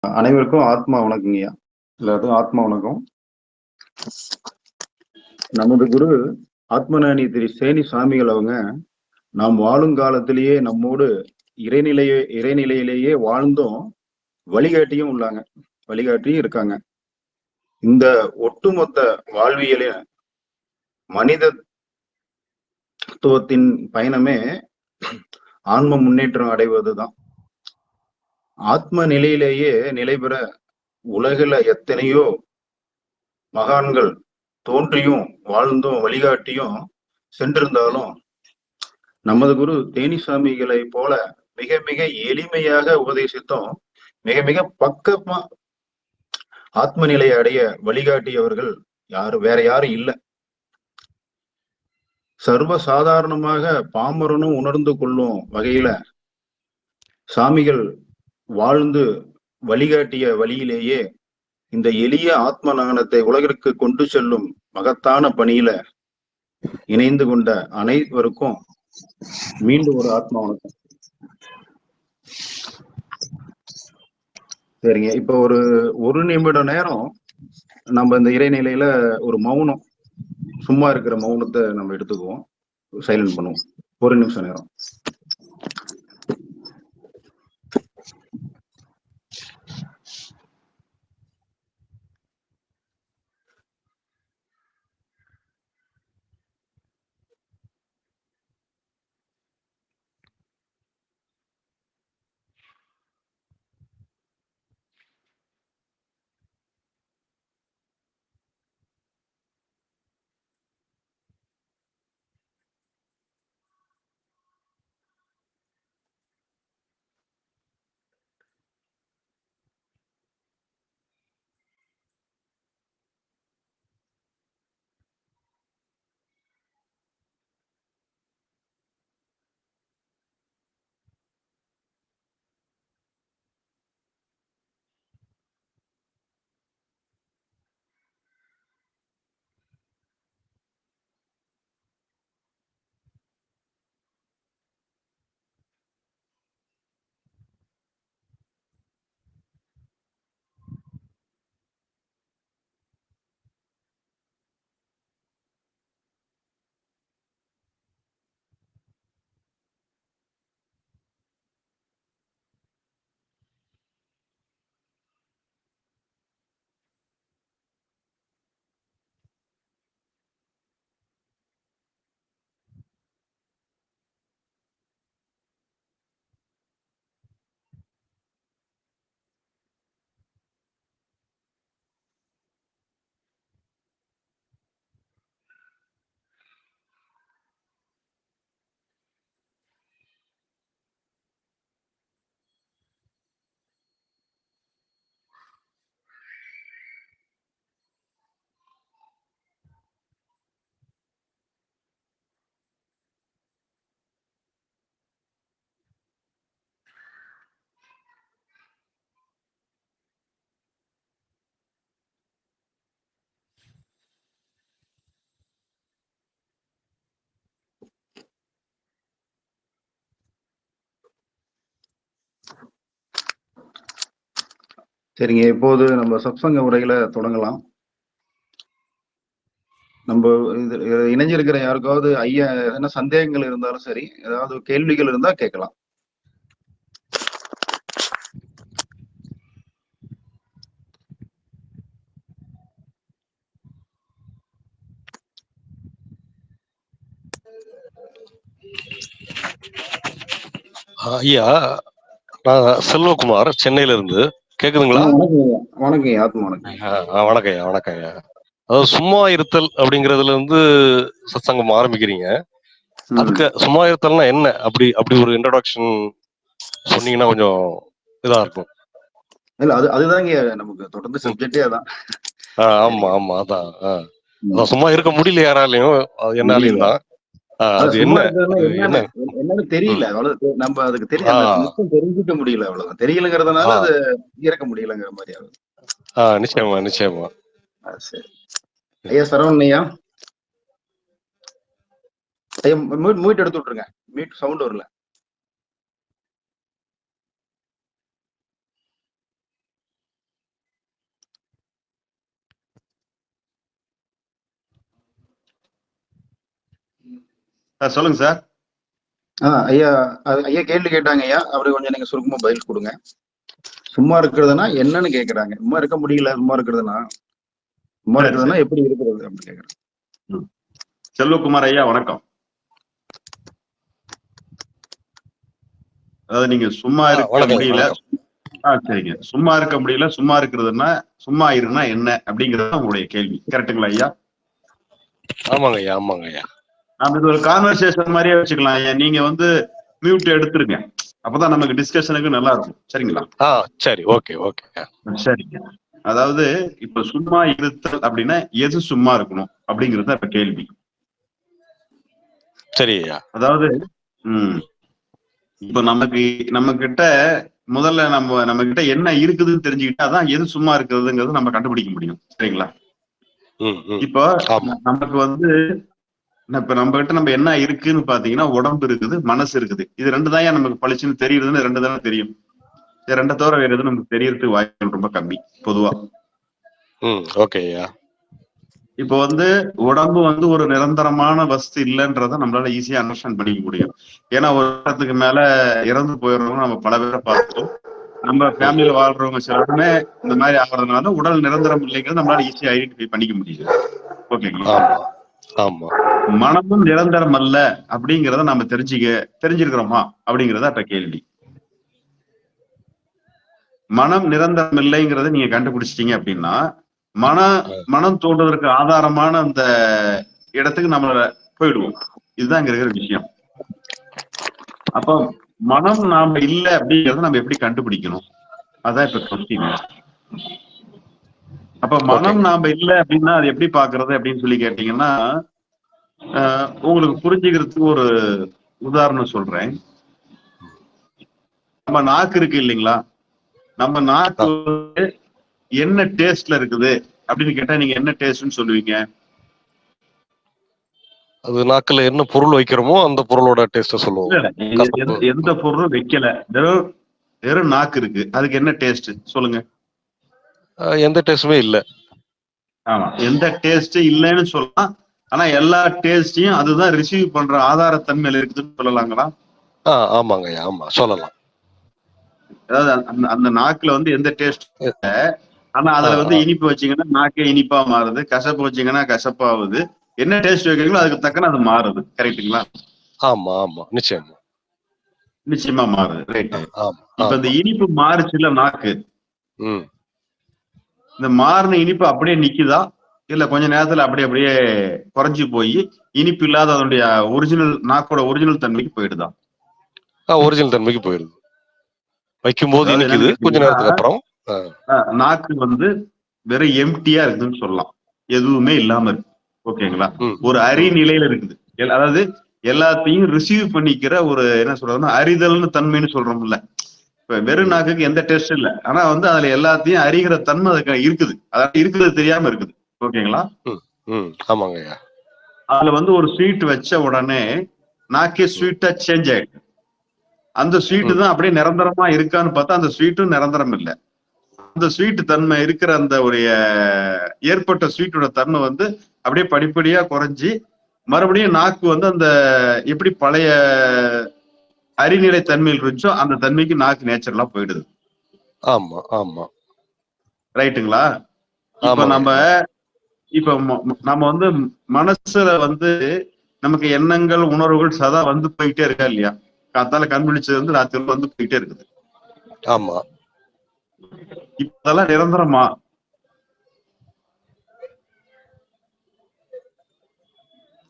அனைவருக்கும் ஆத்மா வணக்கங்கய்யா. எல்லாத்துக்கும் ஆத்மா வணக்கம். நமது குரு ஆத்மநாணி திரு சேனி சாமிகள் அவங்க நாம் வாழும் காலத்திலேயே நம்மோடு இறைநிலையே இறைநிலையிலேயே வாழ்ந்தும் வழிகாட்டியும் உள்ளாங்க. வழிகாட்டியும் இருக்காங்க. இந்த ஒட்டுமொத்த வாழ்வியல மனிதத்துவத்தின் பயணமே ஆன்ம முன்னேற்றம் அடைவதுதான். ஆத்ம நிலையிலேயே நிலை பெற உலகில எத்தனையோ மகான்கள் தோன்றியும் வாழ்ந்தும் வழிகாட்டியும் சென்றிருந்தாலும் நமது குரு தேனிசாமிகளை போல மிக மிக எளிமையாக உபதேசித்தும். மிக மிக பக்கமா ஆத்ம நிலையை அடைய வழிகாட்டியவர்கள் யாரு வேற யாரும் இல்லை. சர்வ சாதாரணமாக பாமரனும் உணர்ந்து கொள்ளும் வகையில சாமிகள் வாழ்ந்து வழிகாட்டிய வழியிலேயே இந்த எளிய ஆத்ம நகனத்தை உலகிற்கு கொண்டு செல்லும் மகத்தான பணியில இணைந்து கொண்ட அனைவருக்கும் மீண்டும் ஒரு ஆத்மா வணக்கம். சரிங்க. இப்ப ஒரு ஒரு நிமிட நேரம் நம்ம இந்த இறைநிலையில ஒரு மௌனம் சும்மா இருக்கிற மௌனத்தை நம்ம எடுத்துக்குவோம். சைலண்ட் பண்ணுவோம். ஒரு நிமிஷம் நேரம். சரிங்க. இப்போது நம்ம சப்சங்க உரையில தொடங்கலாம். நம்ம இது இணைஞ்சிருக்கிற யாருக்காவது ஐயா என்ன சந்தேகங்கள் இருந்தாலும் சரி ஏதாவது கேள்விகள் இருந்தா கேட்கலாம். ஐயா நான் செல்வகுமார் சென்னையில இருந்து கேக்குதுங்களா? வணக்கம் ஆத்மா வணக்கம். வணக்கம் வணக்கம் அதாவது சும்மா இருத்தல் அப்படிங்கறதுல இருந்து சத்சங்கம் ஆரம்பிக்கிறீங்க. அதுக்கு சும்மா இருத்தல்னா என்ன? அப்படி அப்படி ஒரு இன்ட்ரோடக்ஷன் சொன்னீங்கன்னா கொஞ்சம் இதா இருக்கும். இல்ல அது அதுதாங்க நமக்கு தொடர்ந்து சப்ஜெக்டே அதான். ஆமா ஆமா அதான். அதான் சும்மா இருக்க முடியல யாராலையும். என்னாலையும் தான். என்னன்னு தெரியல அவ்வளவு நம்ம அதுக்கு தெரியல தெரிஞ்சுக்க முடியல அவ்வளவுதான் தெரியலங்கிறதுனால அது இருக்க முடியலங்கிற மாதிரி ஆகுது நிச்சயமா நிச்சயமா சரி ஐயா சரவணன் ஐயா மீட் எடுத்து விட்டுருங்க மீட் சவுண்ட் வரல சார் சொல்லுங்க சார். ஆ ஐயா ஐயா கேள்வி கேட்டாங்க ஐயா. அவருக்கு கொஞ்சம் நீங்க சுருக்கமா பதில் கொடுங்க. சும்மா இருக்கிறதுனா என்னன்னு கேக்குறாங்க. சும்மா இருக்க முடியல சும்மா இருக்கிறதுனா. சும்மா இருக்கிறதுனா எப்படி இருக்கிறது அப்படின்னு கேக்குறாங்க. செல்வகுமார் ஐயா வணக்கம். அதாவது நீங்க சும்மா இருக்க முடியல. ஆ சரிங்க. சும்மா இருக்க முடியல சும்மா இருக்கிறதுனா சும்மா இருனா என்ன அப்படிங்கறது உங்களுடைய கேள்வி. கரெக்ட்டுங்களா ஐயா? ஆமாங்க ஐயா ஆமாங்க ஐயா. நாம இது ஒரு கான்வர்சேஷன் மாதிரியே வச்சுக்கலாம். நீங்க வந்து மியூட் எடுத்துருங்க. அப்பதான் நமக்கு டிஸ்கஷனுக்கு நல்லா இருக்கும். சரிங்களா? ஆ சரி. Okay okay. சரிங்க. அதாவது இப்ப சும்மா இருத்தல் அப்படின்னா எது சும்மா இருக்கணும் அப்படிங்கிறது இப்ப கேள்வி. சரி ஐயா. அதாவது ம். இப்ப நமக்கு நம்ம கிட்ட முதல்ல நம்ம நம்ம கிட்ட என்ன இருக்குதுன்னு தெரிஞ்சுக்கிட்டா தான் எது சும்மா இருக்கிறதுங்கிறது நம்ம கண்டுபிடிக்க முடியும். சரிங்களா? இப்போ நமக்கு வந்து இப்ப நம்ம கிட்ட நம்ம என்ன இருக்குன்னு பாத்தீங்கன்னா உடம்பு இருக்குது மனசு இருக்குது. இது ரெண்டு தான் நமக்கு பளிச்சுன்னு தெரியுதுன்னு ரெண்டு தானே தெரியும். இது ரெண்டை தவிர வேற எதுவும் நமக்கு தெரியறதுக்கு வாய்ப்பு ரொம்ப கம்மி பொதுவா. ம் ஓகே ஐயா இப்போ வந்து உடம்பு வந்து ஒரு நிரந்தரமான வஸ்து இல்லைன்றத நம்மளால ஈஸியா அண்டர்ஸ்டாண்ட் பண்ணிக்க முடியும். ஏன்னா ஒரு இடத்துக்கு மேல இறந்து போயிடுறவங்க நம்ம பல பேரை பார்த்தோம் நம்ம ஃபேமிலியில வாழ்றவங்க சிலருமே இந்த மாதிரி ஆகிறதுனால உடல் நிரந்தரம் இல்லைங்கிறது நம்மளால ஈஸியா ஐடென்டிஃபை பண்ணிக்க முடியுது. ஓகேங்களா மனமும் நிரந்தரம் அல்ல அப்படிங்கறத நம்ம தெரிஞ்சுக்க தெரிஞ்சிருக்கிறோமா அப்படிங்கறத அப்ப கேள்வி. மனம் நிரந்தரம் இல்லைங்கிறத நீங்க கண்டுபிடிச்சிட்டீங்க அப்படின்னா மன மனம் தோன்றதற்கு ஆதாரமான அந்த இடத்துக்கு நம்ம போயிடுவோம். இதுதான் இங்க இருக்கிற விஷயம். அப்ப மனம் நாம இல்ல அப்படிங்கறத நம்ம எப்படி கண்டுபிடிக்கணும்? அதான் இப்ப கொஸ்டின் அப்ப மனம் நாம இல்ல அப்படின்னா அது எப்படி பாக்குறது அப்படின்னு சொல்லி கேட்டீங்கன்னா உங்களுக்கு புரிஞ்சுக்கிறதுக்கு ஒரு உதாரணம் சொல்றேன். நம்ம நாக்கு இருக்கு இல்லைங்களா? நம்ம நாக்கு என்ன டேஸ்ட்ல இருக்குது அப்படின்னு கேட்டா நீங்க என்ன டேஸ்ட்னு சொல்லுவீங்க? அது நாக்குல என்ன பொருள் வைக்கிறோமோ அந்த பொருளோட டேஸ்ட சொல்லுவோம். எந்த- பொருளும் வைக்கல. வெறும் வெறும் நாக்கு இருக்கு. அதுக்கு என்ன டேஸ்ட் சொல்லுங்க. எந்த டேஸ்டுமே இல்ல. ஆமா எந்த டேஸ்ட் இல்லைன்னு சொல்லலாம். ஆனா எல்லா டேஸ்டையும் அதுதான் ரிசீவ் பண்ற ஆதாரத்தன்மையில இருக்குதுன்னு சொல்லலாங்களா? ஆ ஆமாங்க ஆமா சொல்லலாம். அதாவது அந்த அந்த நாக்குல வந்து எந்த டேஸ்ட் ஆனா அதுல வந்து. இனிப்பு வச்சீங்கன்னா நாக்கே இனிப்பா மாறுது. கசப்பு வச்சீங்கன்னா கசப்பாகுது. என்ன டேஸ்ட் வைக்கிறீங்களோ அதுக்கு தக்கன அது மாறுது. கரெக்ட்டுங்களா? ஆமா ஆமா நிச்சயமா. நிச்சயமா மாறுது. ரைட் இப்ப. இந்த இனிப்பு மாறுச்சுல நாக்கு. இந்த மாறின இனிப்பு அப்படியே நிக்குதா? இல்ல கொஞ்ச நேரத்துல அப்படியே அப்படியே குறைஞ்சு போய் இனிப்பு இல்லாத அதனுடைய ஒரிஜினல் நாக்கோட ஒரிஜினல் தன்மைக்கு போயிடுதா? ஒரிஜினல் தன்மைக்கு போயிருது வைக்கும்போது அதாவது இனிக்குது கொஞ்ச நேரத்துக்கு அப்புறம் நாக்கு வந்து வெறும் எம்டியா இருக்குதுன்னு சொல்லலாம். எதுவுமே இல்லாம இருக்கு. ஓகேங்களா? ஒரு அரி நிலையில இருக்குது. அதாவது எல்லாத்தையும் ரிசீவ் பண்ணிக்கிற ஒரு என்ன சொல்றதுன்னா அறிதல்னு தன்மைன்னு சொல்றோம்ல. இப்ப வெறும் நாக்குக்கு எந்த டெஸ்ட் இல்ல. ஆனா வந்து அதுல எல்லாத்தையும் அறிகிற தன்மை அதுக்கு இருக்குது. அதாவது இருக்கிறது தெரியாம இருக்குது. ஓகேங்களா? ஆமாங்க அதுல வந்து ஒரு ஸ்வீட் வச்ச உடனே நாக்கே ஸ்வீட்டா சேஞ்ச் ஆயிடுது அந்த ஸ்வீட்டு தான் அப்படியே நிரந்தரமா இருக்கான்னு பார்த்தா அந்த ஸ்வீட்டும் நிரந்தரம் இல்லை. அந்த ஸ்வீட் தன்மை இருக்கிற அந்த ஒரு ஏற்பட்ட ஸ்வீட்டோட தன்மை வந்து அப்படியே படிப்படியா குறைஞ்சி மறுபடியும் நாக்கு வந்து அந்த எப்படி பழைய அறிநிலை தன்மையில் இருந்துச்சோ அந்த தன்மைக்கு நாக்கு நேச்சுரலா போயிடுது. ஆமா ஆமா. ரைட்டுங்களா? இப்ப. நம்ம இப்ப நம்ம வந்து மனசுல வந்து நமக்கு எண்ணங்கள் உணர்வுகள் சதா வந்து போயிட்டே இருக்கா இல்லையா? காத்தால கண் விழிச்சது வந்து ராத்திரி வந்து போயிட்டே இருக்குது. ஆமா. இப்ப அதெல்லாம் நிரந்தரமா?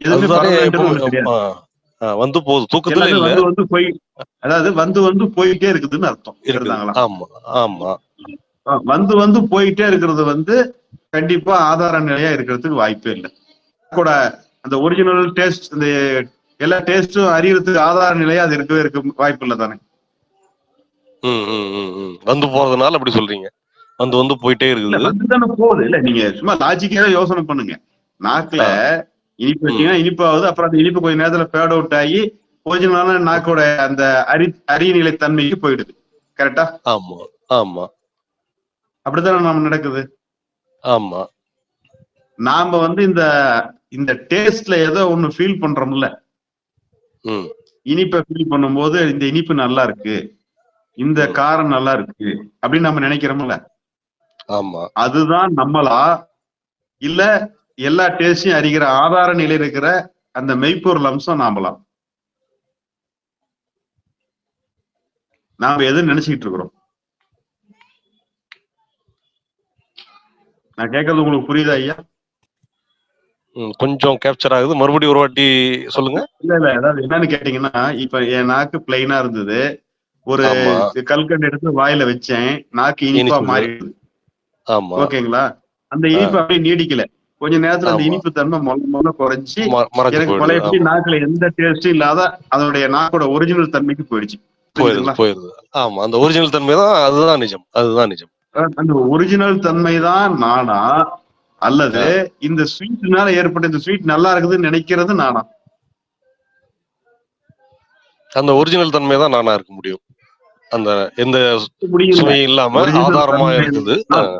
எதுவுமே வந்து போகுது தூக்கத்துல இல்ல. வந்து வந்து போய் அதாவது வந்து வந்து போயிட்டே இருக்குதுன்னு அர்த்தம். ஆமா ஆமா. வந்து வந்து போயிட்டே இருக்கிறது வந்து கண்டிப்பா ஆதார நிலையா இருக்கிறதுக்கு வாய்ப்பே இல்லை. கூட அந்த ஒரிஜினல் டேஸ்ட் இந்த எல்லா டேஸ்டும் அறியறதுக்கு ஆதார நிலையா அது இருக்கவே இருக்க வாய்ப்பு இல்லை தானே. வந்து போறதுனால அப்படி சொல்றீங்க. வந்து வந்து போயிட்டே இருக்குது. போகுது. இல்ல நீங்க சும்மா லாஜிக்காவே யோசனை பண்ணுங்க. நாக்குல இனிப்பு வச்சீங்கன்னா இனிப்பாகுது அப்புறம் அந்த இனிப்பு கொஞ்ச நேரத்துல பேட் அவுட் ஆகி ஒரிஜினலான நாக்கோட அந்த அறி அறிநிலை தன்மைக்கு போயிடுது. கரெக்டா ஆமா ஆமா. அப்படித்தானே நாம நடக்குது? ஆமா. நாம வந்து இந்த இந்த டேஸ்ட்ல ஏதோ ஒண்ணு ஃபீல் பண்றோம்ல. இனிப்பை ஃபீல் பண்ணும்போது இந்த இனிப்பு நல்லா இருக்கு. இந்த. காரம் நல்லா இருக்கு. அப்படின்னு நம்ம நினைக்கிறோம்ல. ஆமா. அதுதான் நம்மளா? இல்ல எல்லா டேஸ்டையும் அறிகிற ஆதார நிலையில் இருக்கிற அந்த மெய்ப்பொருள் அம்சம் நாமலாம் நாம எது நினைச்சுக்கிட்டு இருக்கிறோம்? நான் கேட்கறது உங்களுக்கு புரியுதா ஐயா? கொஞ்சம் கேப்சர் ஆகுது. மறுபடியும் ஒரு வாட்டி சொல்லுங்க. இல்ல இல்ல. அதாவது என்னன்னு கேட்டீங்கன்னா இப்ப என் நாக்கு பிளைனா இருந்தது. ஒரு கல்கண்டு எடுத்து வாயில வச்சேன். நாக்கு இனிப்பா. மாறிடுது. ஆமா. ஓகேங்களா? அந்த இனிப்பு அப்படியே நீடிக்கல. கொஞ்ச நேரத்துல அந்த. இனிப்பு தன்மை மொல்ல மொல்ல குறைஞ்சி எனக்கு பழையபடி ஆமா. நாக்குல எந்த டேஸ்டும் இல்லாத அதனுடைய நாக்கோட ஒரிஜினல் தன்மைக்கு போயிடுச்சு. போயிருது ஆமா அந்த ஒரிஜினல் தன்மை தான் அதுதான் நிஜம். அதுதான் நிஜம். அந்த ஒரிஜினல் தன்மை தான் நானா? அல்லது இந்த ஸ்வீட்னால ஏற்பட்ட இந்த ஸ்வீட் நல்லா இருக்குதுன்னு நினைக்கிறது நானா? அந்த ஒரிஜினல் தன்மை தான் நானா இருக்க முடியும். அந்த எந்த சுவை இல்லாம ஆதாரமா இருக்குது. தான்.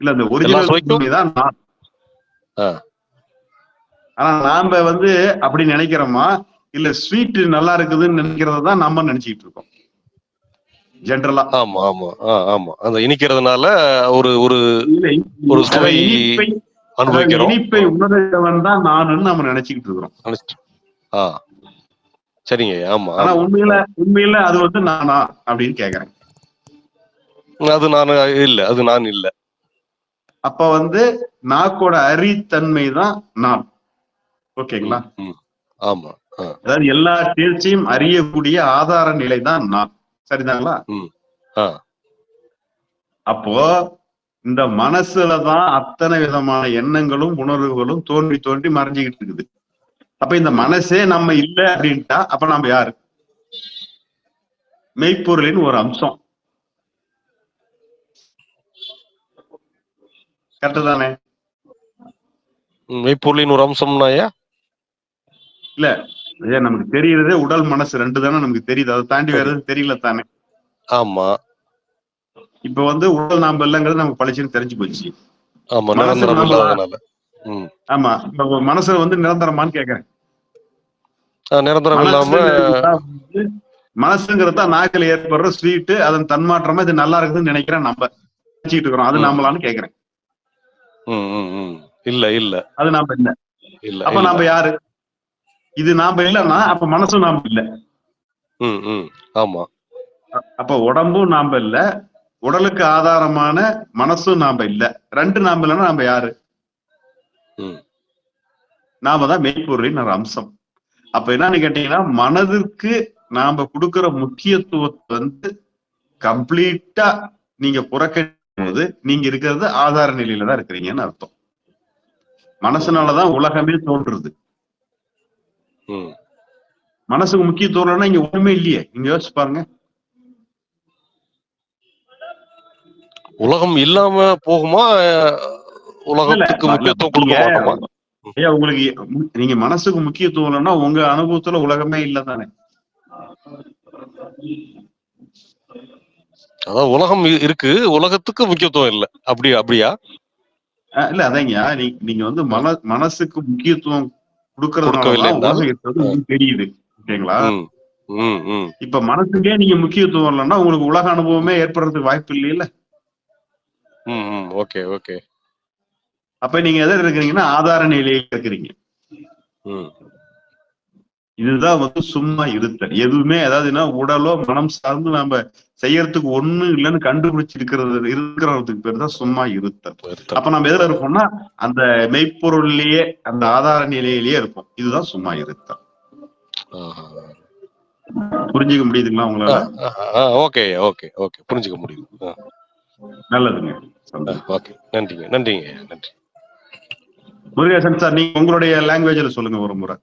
இல்ல அந்த ஒரிஜினல்? தன்மை தான் நான். ஆனா நாம வந்து அப்படி நினைக்கிறோமா? இல்ல ஸ்வீட் நல்லா இருக்குதுன்னு நினைக்கிறத தான் நம்ம நினைச்சிட்டு இருக்கோம். ஜென்ரலா ஆமா ஆமா. ஆமா. அந்த இனிக்கிறதுனால ஒரு ஒரு ஒரு சுவை அனுபவிக்கிறோம். இனிப்பை உணர்ந்தவன் தான் நானுன்னு நம்ம இருக்கிறோம். நினைச்சிட்டு- ஆ. சரிங்க ஆமா ஆனா. உண்மையில உண்மையில அது வந்து நானா அப்படின்னு கேக்குறேன். அது நான் இல்ல அது நான் இல்ல. அப்ப வந்து நாக்கோட அறித்தன்மை தான் நான். ஓகேங்களா? ஆமா அதாவது எல்லா தேர்ச்சியும் அறியக்கூடிய ஆதார நிலை தான் நான். சரிதாங்களா? அப்போ இந்த மனசுல தான் அத்தனை விதமான எண்ணங்களும் உணர்வுகளும் தோன்றி தோன்றி மறைஞ்சுக்கிட்டு இருக்குது. அப்ப இந்த மனசே நம்ம இல்ல அப்படின்ட்டா அப்ப நம்ம யாரு? மெய்ப்பொருளின் ஒரு அம்சம். கரெக்டு தானே? மெய்ப்பொருளின் ஒரு அம்சம்னாயா? ஐயா நமக்கு தெரியறதே உடல் மனசு ரெண்டு தானே நமக்கு தெரியுது. அதை தாண்டி வேற எதுவும் தெரியல தானே? ஆமா. இப்ப வந்து உடல் நாம இல்லைங்கிறது நமக்கு பளிச்சுன்னு தெரிஞ்சு போச்சு. ஆமா நிரந்தரம்? இல்லாதனால. இப்ப மனசு வந்து நிரந்தரமான்னு கேக்குறேன். நிரந்தரம் இல்லாம மனசுங்கிறது நாக்கில் ஏற்படுற ஸ்வீட் அதன் தன்மாற்றமா இது நல்லா இருக்குதுன்னு நினைக்கிறேன் நம்ம. நினைச்சிட்டு இருக்கிறோம் அது ம். நாமளான்னு கேக்குறேன். இல்ல இல்ல. அது நாம இல்ல. இல்ல அப்ப. நாம யாரு? இது நாம இல்லைன்னா அப்ப மனசும் நாம இல்ல. ஆமா. அப்ப உடம்பும் நாம இல்ல. உடலுக்கு ஆதாரமான மனசும் நாம இல்ல. ரெண்டு நாம இல்லைன்னா நாம யாரு. நாம தான் மெய்ப்பொருளின் ஒரு அம்சம். அப்ப என்னன்னு கேட்டீங்கன்னா மனதிற்கு நாம கொடுக்கிற முக்கியத்துவத்தை வந்து கம்ப்ளீட்டா நீங்க புறக்கணிக்கும்போது நீங்க இருக்கிறது ஆதார நிலையில தான் இருக்கிறீங்கன்னு அர்த்தம். மனசுனாலதான் உலகமே தோன்றுது. ம். மனசுக்கு முக்கியத்துவம் இல்லைன்னா இங்க ஒண்ணுமே இல்லையே. நீங்க யோசிச்சு பாருங்க. உலகம் இல்லாம போகுமா? உலகத்துக்கு முக்கியத்துவம் கொடுக்க ஐயா உங்களுக்கு நீங்க மனசுக்கு முக்கியத்துவம் இல்லைன்னா உங்க அனுபவத்துல உலகமே இல்ல தானே அதான் உலகம் இருக்கு. உலகத்துக்கு முக்கியத்துவம் இல்ல. அப்படி அப்படியா? இல்ல அதாங்க நீ- நீங்க வந்து மன மனசுக்கு முக்கியத்துவம் கொடுக்கறதுனால தெரியுது. ஓகேங்களா. இப்ப மனசுக்கே நீங்க முக்கியத்துவம் இல்லைன்னா உங்களுக்கு உலக அனுபவமே ஏற்படுறதுக்கு வாய்ப்பு இல்லையில. Okay okay. அப்ப நீங்க எதில் இருக்கிறீங்கன்னா ஆதார நிலையில இருக்கிறீங்க. இதுதான் வந்து சும்மா இருத்தல். எதுவுமே அதாவதுன்னா உடலோ மனம் சார்ந்து நாம செய்யறதுக்கு ஒண்ணு இல்லைன்னு கண்டுபிடிச்சு இருக்கிறது இருக்கிறதுக்கு பேர் தான் சும்மா இருத்தல். அப்ப நம்ம எதுல இருப்போம்னா அந்த மெய்ப்பொருள்லயே அந்த ஆதார நிலையிலேயே இருப்போம். இதுதான் சும்மா இருத்தல். புரிஞ்சுக்க முடியுதுங்களா உங்களால? Okay okay okay. புரிஞ்சுக்க முடியுது. ஆ, நல்லதுங்க. ஓகே. நன்றிங்க நன்றிங்க நன்றி. முருகேசன் சார் நீங்க உங்களுடைய லாங்குவேஜ்ல சொல்லுங்க ஒரு முறை.